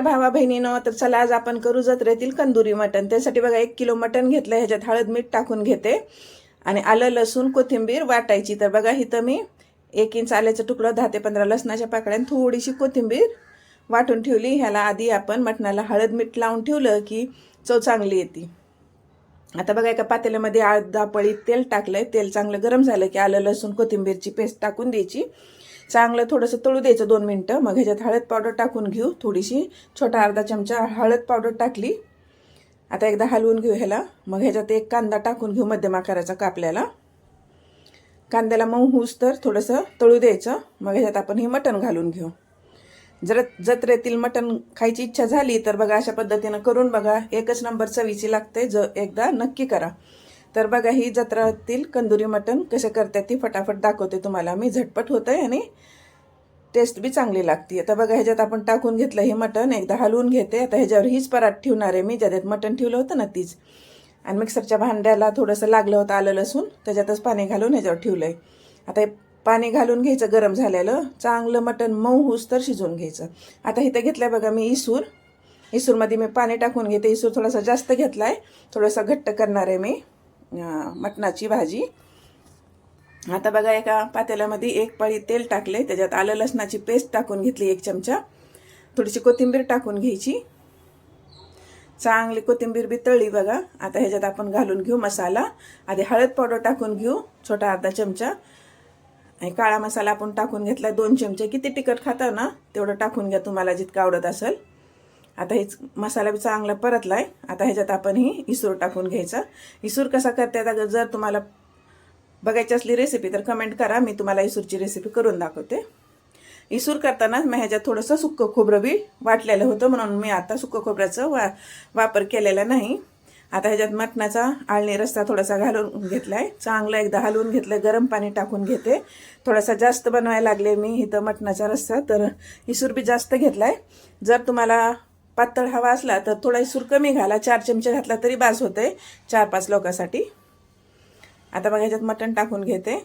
भावा बहिणीनं तर चला आज आपण करू जत्रेतील कंदुरी मटण. त्यासाठी बघा एक किलो मटण घेतलं ह्याच्यात हळद मीठ टाकून घेते. आणि आलं लसूण कोथिंबीर वाटायची. तर बघा इथं मी एक इंच आल्याचं तुकडं दहा ते पंधरा लसणाच्या पाकळ्यान थोडीशी कोथिंबीर वाटून ठेवली. ह्याला आधी आपण मटणाला हळद मीठ लावून ठेवलं की चव चांगली येते. आता बघा एका पातेल्यामध्ये अर्धा पळी तेल टाकलंय. तेल चांगलं गरम झालं की आलं लसूण कोथिंबीरची पेस्ट टाकून द्यायची. चांगलं थोडंसं तळू द्यायचं दोन मिनटं. मग ह्याच्यात हळद पावडर टाकून घेऊ थोडीशी. छोटा अर्धा चमचा हळद पावडर टाकली. आता एकदा हलवून घेऊ ह्याला. मग ह्याच्यात एक कांदा टाकून घेऊ मध्यम आकाराचा कापल्याला. कांद्याला मऊ होऊस तर थोडंसं तळू द्यायचं. मग ह्याच्यात आपण हे मटण घालून घेऊ. जर जत्रेतील मटण खायची इच्छा झाली तर बघा अशा पद्धतीनं करून बघा. एकच नंबर चवीची लागते. ज एकदा नक्की करा. तर बघा ही जत्रातील कंदुरी मटण कसे करतात ती फटाफट दाखवते तुम्हाला. मी झटपट होतं आहे आणि टेस्ट बी चांगली लागते. आता बघा ह्याच्यात आपण टाकून घेतलं हे मटण एकदा हलवून घेते. आता ह्याच्यावर हीच परात ठेवणार आहे मी ज्याच्यात मटण ठेवलं होतं ना तीच. आणि मिक्सरच्या भांड्याला थोडंसं लागलं होतं आलं लसूण त्याच्यातच पाणी घालून ह्याच्यावर ठेवलं आहे आता हे पाणी घालून घ्यायचं गरम झालेलं चांगलं मटण मऊ होऊस तर शिजवून घ्यायचं. आता इथं घेतलं बघा मी इसूर. इसूरमध्ये मी पाणी टाकून घेते. इसूर थोडासा जास्त घेतला आहे थोडासा घट्ट करणार आहे मी. मटणाची भाजी. आता बघा एका पातेल्यामध्ये एक पळी तेल टाकले त्याच्यात आलं लसणाची पेस्ट टाकून घेतली एक चमचा. थोडीशी कोथिंबीर टाकून घ्यायची. चांगली कोथिंबीर बी तळली बघा. आता ह्याच्यात आपण घालून घेऊ मसाला. आधी हळद पावडर टाकून घेऊ छोटा अर्धा चमचा. आणि काळा मसाला आपण टाकून घेतला दोन चमचे. किती तिखट खाता ना तेवढं टाकून घ्या तुम्हाला जितकं आवडत असेल. आता हेच मसाला बी चांगला परतलाय. आता ह्याच्यात आपण ही इसूर टाकून घ्यायचा. इसूर कसा करते अगं जर तुम्हाला बघायची असली रेसिपी तर कमेंट करा. मी तुम्हाला इसूरची रेसिपी करून दाखवते. इसूर करताना मी ह्याच्यात थोडंसं सुक्कं खोबरं बी वाटलेलं होतं म्हणून मी आता सुक्कं खोबऱ्याचं वा वापर केलेला नाही. आता ह्याच्यात मटणाचा आळणी रस्सा थोडासा घालून घेतला आहे चांगला एकदा हलवून घेतलं गरम पाणी टाकून घेते. थोडासा जास्त बनवायला लागले मी इथं मटणाचा रस्सा तर इसूर बी जास्त आहे जर तुम्हाला पातळ हवा असला तर थोडा सूर कमी घाला. चार चमचे घातला तरी बास होते. चार पाच लोकांसाठी. आता बघा ह्याच्यात मटण टाकून घेते.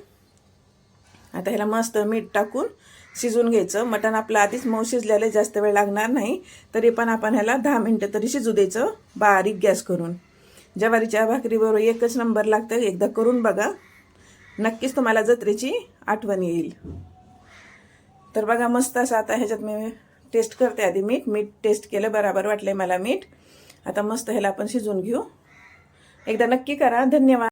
आता ह्याला मस्त मीठ टाकून शिजवून घ्यायचं. मटण आपलं आधीच मऊ शिजलेलं जास्त वेळ लागणार नाही. तरी पण आपण ह्याला दहा मिनटं तरी शिजू द्यायचं. बारीक गॅस करून. ज्वारीच्या भाकरीबरोबर एकच नंबर लागतं. एकदा करून बघा. नक्कीच तुम्हाला जत्रेची आठवण येईल. तर बघा मस्त असं आता ह्याच्यात मी टेस्ट करते आधी मीठ. मीठ टेस्ट केलं बराबर वाटलंय मला मीठ. आता मस्त ह्याला आपण शिजवून घेऊ. एकदा नक्की करा. धन्यवाद.